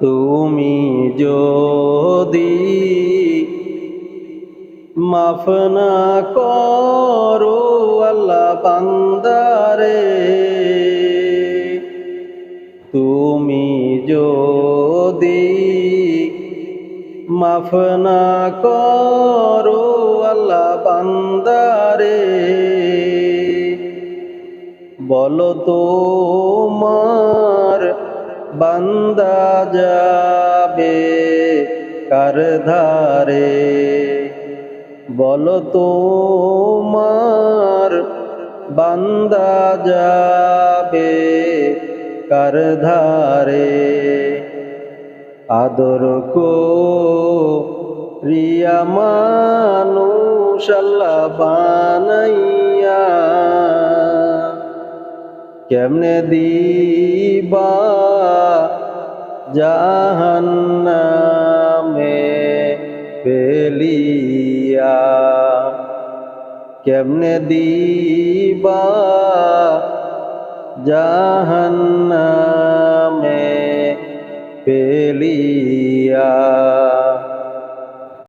তুমি যদি মাফ না করো আল্লাহ বান্দারে, তুমি যদি মাফ না করো আল্লাহ বান্দারে, বলো তোমার বান্দা যাবে কার ধারে? বলো তোমার বান্দা যাবে কার ধারে? আদর কো রিয়া মানুষ আল্লাহ কেমনে দিবা জাহান্নামে পেলিয়া কেমনে দিবা জাহান্নামে পেলিয়া